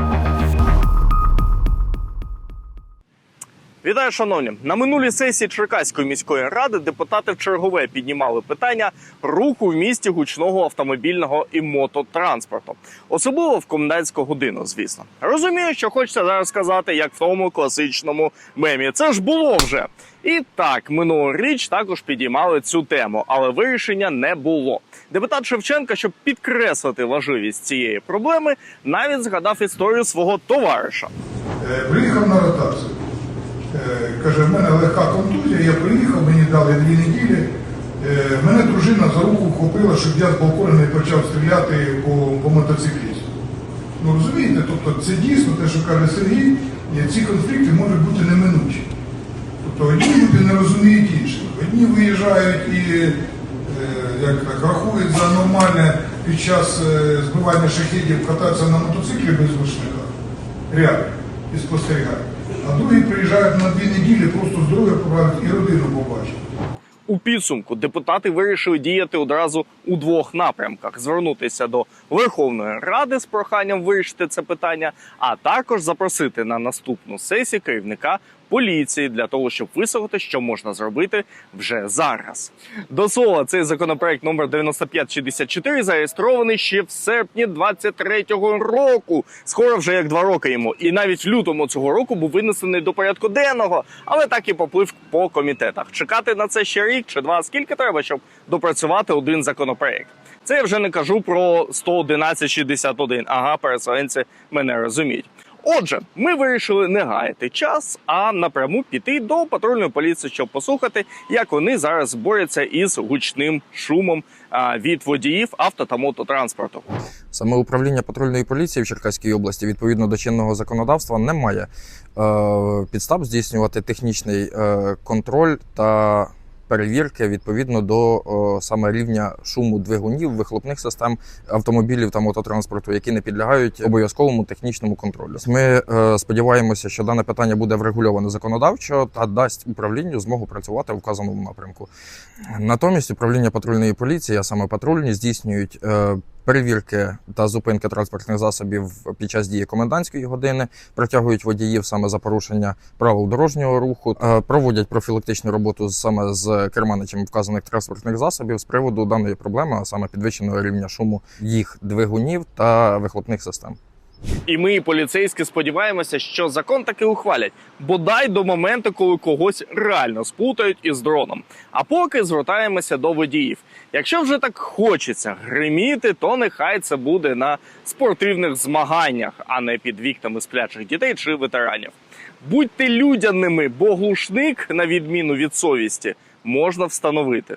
Thank you. Вітаю, шановні! На минулій сесії Черкаської міської ради депутати в чергове піднімали питання руху в місті гучного автомобільного і мототранспорту, особливо в комендантську годину. Звісно, розумію, що хочеться зараз сказати, як в тому класичному мемі. Це ж було вже. І так, минулоріч також підіймали цю тему, але вирішення не було. Депутат Шевченка, щоб підкреслити важливість цієї проблеми, навіть згадав історію свого товариша. Е, Приїхав на ротацію. Е, Каже, в мене легка контузія, я приїхав, мені дали дві неділі. Е, Мене дружина за руку вхопила, щоб я з балкона не почав стріляти по, по мотоциклісту. Ну розумієте, тобто це дійсно те, що каже Сергій, ці конфлікти можуть бути неминучі. Тобто одні люди не розуміють інших. Одні виїжджають і е, як так, рахують за нормальне під час збивання шахідів кататися на мотоциклі без глушника. Рядом і спостерігають. А другі приїжджають на дві неділі, просто здоров'я поправити і родину побачити. У підсумку депутати вирішили діяти одразу у двох напрямках: звернутися до Верховної Ради з проханням вирішити це питання, а також запросити на наступну сесію керівника поліції для того, щоб висловити, що можна зробити вже зараз. До слова, цей законопроект номер 9564 зареєстрований ще в серпні 23-го року. Скоро вже як два роки йому. І навіть в лютому цього року був винесений до порядку денного, але так і поплив по комітетах. Чекати на це ще рік чи два. Скільки треба, щоб допрацювати один законопроект? Це я вже не кажу про 11161. Ага, переселенці мене розуміють. Отже, ми вирішили не гаяти час, а напряму піти до патрульної поліції, щоб послухати, як вони зараз борються із гучним шумом від водіїв авто та мототранспорту. Саме управління патрульної поліції в Черкаській області відповідно до чинного законодавства не має е, підстав здійснювати технічний е, контроль та перевірки відповідно до о, саме рівня шуму двигунів, вихлопних систем автомобілів та мототранспорту, які не підлягають обов'язковому технічному контролю. Ми е, сподіваємося, що дане питання буде врегульоване законодавчо та дасть управлінню змогу працювати в вказаному напрямку. Натомість управління патрульної поліції, а саме патрульні, здійснюють е, перевірки та зупинки транспортних засобів під час дії комендантської години, притягують водіїв саме за порушення правил дорожнього руху, е, проводять профілактичну роботу саме з керманичем вказаних транспортних засобів з приводу даної проблеми, а саме підвищеного рівня шуму їх двигунів та вихлопних систем. І ми, поліцейські, сподіваємося, що закон таки ухвалять, бодай до моменту, коли когось реально сплутають із дроном. А поки звертаємося до водіїв. Якщо вже так хочеться гриміти, то нехай це буде на спортивних змаганнях, а не під вікнами сплячих дітей чи ветеранів. Будьте людяними, бо глушник, на відміну від совісті, можна встановити.